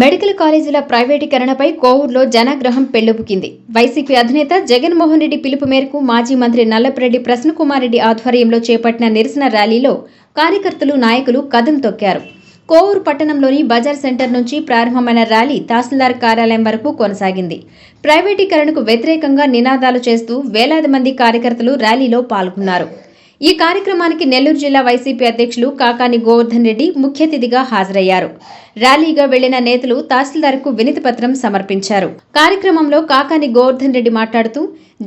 Medical కాలేజీల ప్రైవేటీకరణపై కోవూరులో జనాగ్రహం పెళ్ళుబుకింది YCP అధినేత జగన్మోహన్ రెడ్డి పిలుపు మేరకు మాజీ మంత్రి నల్లపురెడ్డి ప్రసన్నకుమార్ రెడ్డి ఆధ్వర్యంలో చేపట్టిన నిరసన ర్యాలీలో కార్యకర్తలు నాయకులు కదం తొక్కారు. కోవూరు పట్టణంలోని బజార్ సెంటర్ నుంచి ప్రారంభమైన ర్యాలీ తహసీల్దార్ కార్యాలయం వరకు కొనసాగింది. ప్రైవేటీకరణకు వ్యతిరేకంగా నినాదాలు చేస్తూ వేలాది మంది కార్యకర్తలు ర్యాలీలో పాల్గొన్నారు. ఈ కార్యక్రమానికి నెల్లూరు జిల్లా వైసీపీ అధ్యక్షులు కాకాని గోవర్ధన్ రెడ్డి ముఖ్య అతిథిగా హాజరయ్యారు. ర్యాలీగా వెళ్ళిన నేతలు తహసీల్దార్కు వినతి పత్రం సమర్పించారు. కార్యక్రమంలో కాకాని గోవర్ధన్ రెడ్డి మాట్లాడుతూ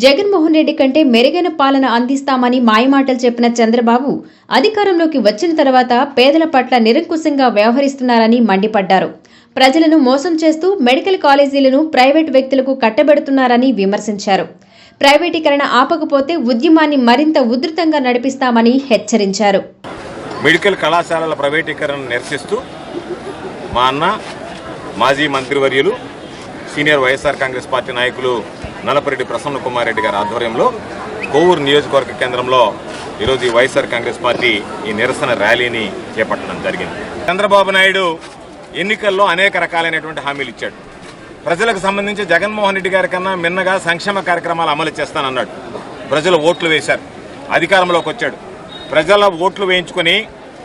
జగన్మోహన్ రెడ్డి కంటే మెరుగైన పాలన అందిస్తామని మాయమాటలు చెప్పిన చంద్రబాబు అధికారంలోకి వచ్చిన తర్వాత పేదల పట్ల నిరంకుశంగా వ్యవహరిస్తున్నారని మండిపడ్డారు. ప్రజలను మోసం చేస్తూ మెడికల్ కాలేజీలను ప్రైవేటు వ్యక్తులకు కట్టబెడుతున్నారని విమర్శించారు. ప్రైవేటీకరణ ఆపకపోతే ఉద్యమాన్ని మరింత ఉధృతంగా నడిపిస్తామని హెచ్చరించారు. మెడికల్ కళాశాలల ప్రైవేటీకరణను నిరసిస్తూ మా అన్న మాజీ మంత్రివర్యులు సీనియర్ వైఎస్ఆర్ కాంగ్రెస్ పార్టీ నాయకులు నలపరెడ్డి ప్రసన్న కుమార్ రెడ్డి గారి ఆధ్వర్యంలో కోవూరు నియోజకవర్గ కేంద్రంలో ఈరోజు ఈ వైఎస్ఆర్ కాంగ్రెస్ పార్టీ ఈ నిరసన ర్యాలీని చేపట్టడం జరిగింది. చంద్రబాబు నాయుడు ఎన్నికల్లో అనేక రకాలైనటువంటి హామీలు ఇచ్చాడు. ప్రజలకు సంబంధించి జగన్మోహన్ రెడ్డి గారి కన్నా మిన్నగా సంక్షేమ కార్యక్రమాలు అమలు చేస్తానన్నాడు. ప్రజలు ఓట్లు వేశారు. అధికారంలోకి వచ్చాడు. ప్రజల ఓట్లు వేయించుకొని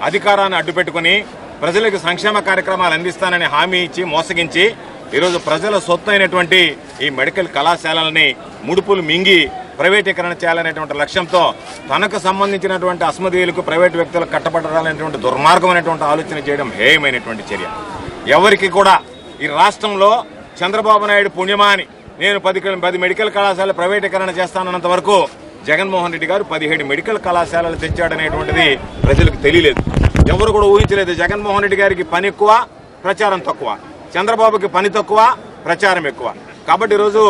అధికారాన్ని అడ్డుపెట్టుకుని ప్రజలకు సంక్షేమ కార్యక్రమాలు అందిస్తానని హామీ ఇచ్చి మోసగించి ఈరోజు ప్రజల సొత్తు అయినటువంటి ఈ మెడికల్ కళాశాలలని ముడుపులు మింగి ప్రైవేటీకరణ చేయాలనేటువంటి లక్ష్యంతో తనకు సంబంధించినటువంటి అస్మదీయులకు ప్రైవేటు వ్యక్తులకు కట్టబడాలనేటువంటి దుర్మార్గమైనటువంటి ఆలోచన చేయడం హేయమైనటువంటి చర్య. ఎవరికి కూడా ఈ రాష్ట్రంలో చంద్రబాబు నాయుడు పుణ్యమా అని నేను పది పది మెడికల్ కళాశాల ప్రైవేటీకరణ చేస్తానన్నంత వరకు జగన్మోహన్ రెడ్డి గారు పదిహేడు మెడికల్ కళాశాలలు తెచ్చాడనేటువంటిది ప్రజలకు తెలియలేదు. ఎవరు కూడా ఊహించలేదు. జగన్మోహన్ రెడ్డి గారికి పని ఎక్కువ ప్రచారం తక్కువ. చంద్రబాబుకి పని తక్కువ ప్రచారం ఎక్కువ. కాబట్టి ఈరోజు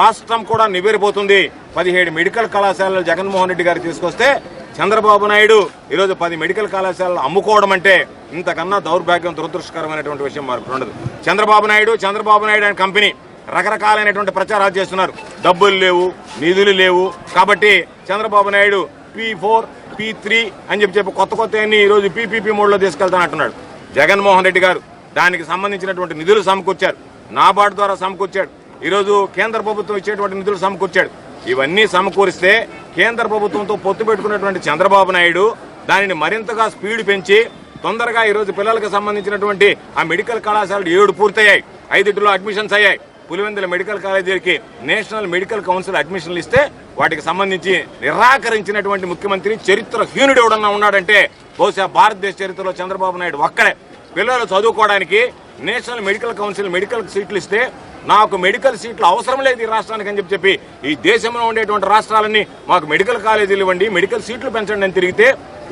రాష్ట్రం కూడా నివేరిపోతుంది పదిహేడు మెడికల్ కళాశాలలు జగన్మోహన్ రెడ్డి గారు తీసుకొస్తే చంద్రబాబు నాయుడు ఈరోజు పది మెడికల్ కళాశాలలు అమ్ముకోవడం అంటే ఇంతకన్నా దౌర్భాగ్యం దురదృష్టకరమైనటువంటి విషయం మాకు ఉండదు. చంద్రబాబు నాయుడు చంద్రబాబు నాయుడు అనే కంపెనీ రకరకాలైనటువంటి ప్రచారాలు చేస్తున్నారు. డబ్బులు లేవు నిధులు లేవు. కాబట్టి Chandrababu Naidu P four P three అని చెప్పి చెప్పి కొత్త కొత్త అన్ని ఈరోజు పీపీపీ మోడ్లో తీసుకెళ్తానంటున్నాడు. జగన్మోహన్ రెడ్డి గారు దానికి సంబంధించినటువంటి నిధులు సమకూర్చారు. నాబార్డు ద్వారా సమకూర్చాడు. ఈరోజు కేంద్ర ప్రభుత్వం ఇచ్చేటువంటి నిధులు సమకూర్చాడు. ఇవన్నీ సమకూరిస్తే కేంద్ర ప్రభుత్వంతో పొత్తు పెట్టుకున్నటువంటి చంద్రబాబు నాయుడు దానిని మరింతగా స్పీడ్ పెంచి తొందరగా ఈరోజు పిల్లలకు సంబంధించినటువంటి ఆ మెడికల్ కళాశాలలు ఏడు పూర్తయ్యాయి. ఐదింటిలో అడ్మిషన్స్ అయ్యాయి. పులివెందుల మెడికల్ కాలేజీకి నేషనల్ మెడికల్ కౌన్సిల్ అడ్మిషన్లు ఇస్తే వాటికి సంబంధించి నిరాకరించినటువంటి ముఖ్యమంత్రి చరిత్ర హీనుడు ఎవడన్నా ఉన్నాడంటే బహుశా భారతదేశ చరిత్రలో చంద్రబాబు నాయుడు ఒక్కడే. పిల్లలు చదువుకోవడానికి నేషనల్ మెడికల్ కౌన్సిల్ మెడికల్ సీట్లు ఇస్తే నాకు మెడికల్ సీట్లు అవసరం లేదు ఈ రాష్ట్రానికి అని చెప్పి చెప్పి ఈ దేశంలో ఉండేటువంటి రాష్ట్రాలన్నీ మాకు మెడికల్ కాలేజీలు ఇవ్వండి మెడికల్ సీట్లు పెంచండి అని తిరిగితే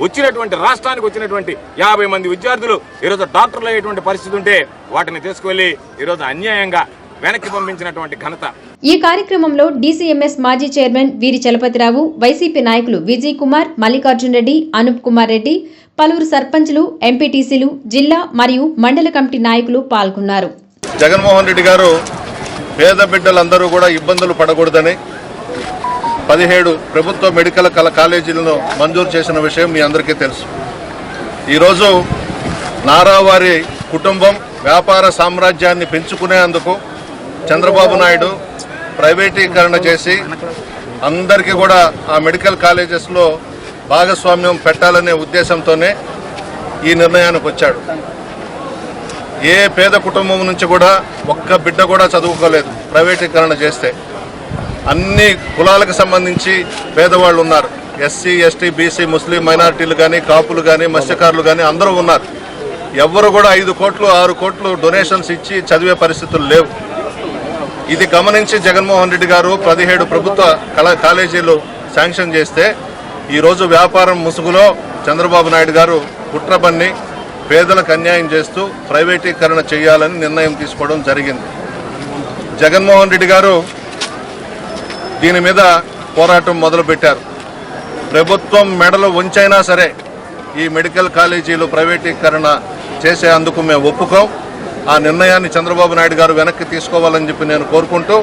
వచ్చినటువంటి రాష్ట్రానికి వచ్చినటువంటి యాభై మంది విద్యార్థులు ఈరోజు డాక్టర్లు అయ్యేటువంటి పరిస్థితి ఉంటే వాటిని తీసుకువెళ్ళి ఈరోజు అన్యాయంగా వెనక్కి పంపించినటువంటి ఘనత. ఈ కార్యక్రమంలో డీసీఎంఎస్ మాజీ చైర్మన్ వీరి చలపతిరావు వైసీపీ నాయకులు విజయ్ కుమార్ మల్లికార్జున్ రెడ్డి అనూప్ కుమార్ రెడ్డి పలువురు సర్పంచ్లు ఎంపీటీసీలు జిల్లా మరియు మండల కమిటీ నాయకులు పాల్గొన్నారు. జగన్మోహన్ రెడ్డి గారు పేద బిడ్డలందరూ కూడా ఇబ్బందులు పడకూడదని పదిహేడు ప్రభుత్వ మెడికల్ కళ కాలేజీలను మంజూరు చేసిన విషయం మీ అందరికీ తెలుసు. ఈరోజు నారావారి కుటుంబం వ్యాపార సామ్రాజ్యాన్ని పెంచుకునేందుకు చంద్రబాబు నాయుడు ప్రైవేటీకరణ చేసి అందరికీ కూడా ఆ మెడికల్ కాలేజెస్లో భాగస్వామ్యం పెట్టాలనే ఉద్దేశంతోనే ఈ నిర్ణయానికి వచ్చాడు. ఏ పేద కుటుంబం నుంచి కూడా ఒక్క బిడ్డ కూడా చదువుకోలేదు ప్రైవేటీకరణ చేస్తే. అన్ని కులాలకు సంబంధించి పేదవాళ్ళు ఉన్నారు. ఎస్సీ ఎస్టీ బీసీ ముస్లిం మైనారిటీలు కానీ కాపులు కానీ మత్స్యకారులు కానీ అందరూ ఉన్నారు. ఎవ్వరు కూడా ఐదు కోట్లు ఆరు కోట్లు డొనేషన్స్ ఇచ్చి చదివే పరిస్థితులు లేవు. ఇది గమనించి జగన్మోహన్ రెడ్డి గారు పదిహేడు ప్రభుత్వ కళా కాలేజీలు శాంక్షన్ చేస్తే ఈరోజు వ్యాపారం ముసుగులో చంద్రబాబు నాయుడు గారు కుట్రబన్ని పేదలకు అన్యాయం చేస్తూ ప్రైవేటీకరణ చేయాలని నిర్ణయం తీసుకోవడం జరిగింది. జగన్మోహన్ రెడ్డి గారు దీని మీద పోరాటం మొదలుపెట్టారు. ప్రభుత్వం మెడలు ఉంచైనా సరే ఈ మెడికల్ కాలేజీలు ప్రైవేటీకరణ చేసే అందుకు మేము ఒప్పుకోం. ఆ నిర్ణయాన్ని చంద్రబాబు నాయుడు గారు వెనక్కి తీసుకోవాలని చెప్పి నేను కోరుకుంటూ